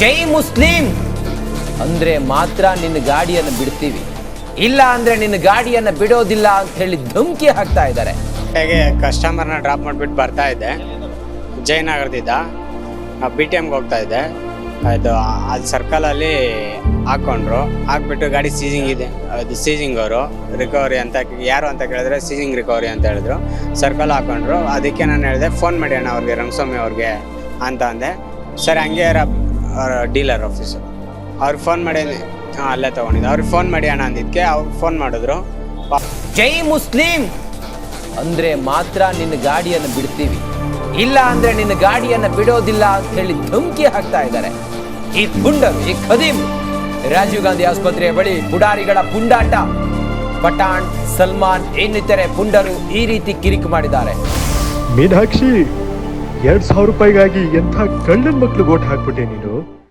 ಜೈ Muslim. ಅಂದ್ರೆ ಮಾತ್ರ ನಿನ್ನ ಗಾಡಿಯನ್ನು ಬಿಡ್ತೀವಿ. ಇಲ್ಲ ಅಂದ್ರೆ ನಿನ್ನ ಗಾಡಿಯನ್ನು ಬಿಡೋದಿಲ್ಲ ಅಂತ ಹೇಳಿ ಧಮಕಿ ಹಾಕ್ತಾ ಇದ್ದಾರೆ. ಹೇಗೆ ಕಸ್ಟಮರ್ನ ಡ್ರಾಪ್ ಮಾಡಿಬಿಟ್ಟು ಬರ್ತಾ ಇದ್ದೆ ಜಯನಗರದಿಂದ ಬಿ ಟಿ ಎಮ್ಗೆ ಹೋಗ್ತಾ ಇದ್ದೆ ಅದು ಅಲ್ಲಿ ಸರ್ಕಲಲ್ಲಿ ಹಾಕ್ಕೊಂಡ್ರು ಹಾಕ್ಬಿಟ್ಟು ಗಾಡಿ ಸೀಸಿಂಗ್ ಇದೆ. ಅದು ಸೀಸಿಂಗ್ ಅವರು ರಿಕವರಿ ಅಂತ ಯಾರು ಅಂತ ಕೇಳಿದ್ರೆ ಸೀಸಿಂಗ್ ರಿಕವರಿ ಅಂತ ಹೇಳಿದ್ರು. ಸರ್ಕಲ್ ಹಾಕ್ಕೊಂಡ್ರು ಅದಕ್ಕೆ ನಾನು ಹೇಳಿದೆ ಫೋನ್ ಮಾಡಿ ಅಣ್ಣ ಅವ್ರಿಗೆ, ರಂಗಸ್ವಾಮಿ ಅವ್ರಿಗೆ ಅಂತ ಅಂದೆ. ಸರಿ, ಹಂಗೆ ಡೀಲರ್ ಆಫೀಸು. ಅವ್ರಿಗೆ ಫೋನ್ ಮಾಡಿ ಹಾಂ ಅಲ್ಲೇ ತೊಗೊಂಡಿದ್ದೆ. ಅವ್ರಿಗೆ ಫೋನ್ ಮಾಡಿ ಅಣ್ಣ ಅಂದಿದ್ದಕ್ಕೆ ಅವ್ರು ಫೋನ್ ಮಾಡಿದ್ರು. ಜೈ ಮುಸ್ಲಿಂ! ಅಂದರೆ ಮಾತ್ರ ನಿನ್ನ ಗಾಡಿಯನ್ನು ಬಿಡ್ತೀವಿ. ಇಲ್ಲ ಅಂದರೆ ನಿನ್ನ ಗಾಡಿಯನ್ನು ಬಿಡೋದಿಲ್ಲ ಅಂತ ಹೇಳಿ ಧಮಕಿ ಹಾಕ್ತಾ ಇದ್ದಾರೆ. ಈ ಪುಂಡರು ಈ ಖದೀಮ್. ರಾಜೀವ್ ಗಾಂಧಿ ಆಸ್ಪತ್ರೆಯ ಬಳಿ ಪುಡಾರಿಗಳ ಪುಂಡಾಟ. ಪಠಾಣ್ ಸಲ್ಮಾನ್ ಇನ್ನಿತರೆ ಪುಂಡರು ಈ ರೀತಿ ಕಿರಿಕ್ ಮಾಡಿದ್ದಾರೆ. ಮೀನಾಕ್ಷಿ ಎರಡ್ ಸಾವಿರ ರೂಪಾಯಿಗಾಗಿ ಎಂಥ ಗಂಡನ ಮಕ್ಕಳು ಓಟ್ ಹಾಕ್ಬಿಟ್ಟೆ ನೀನು?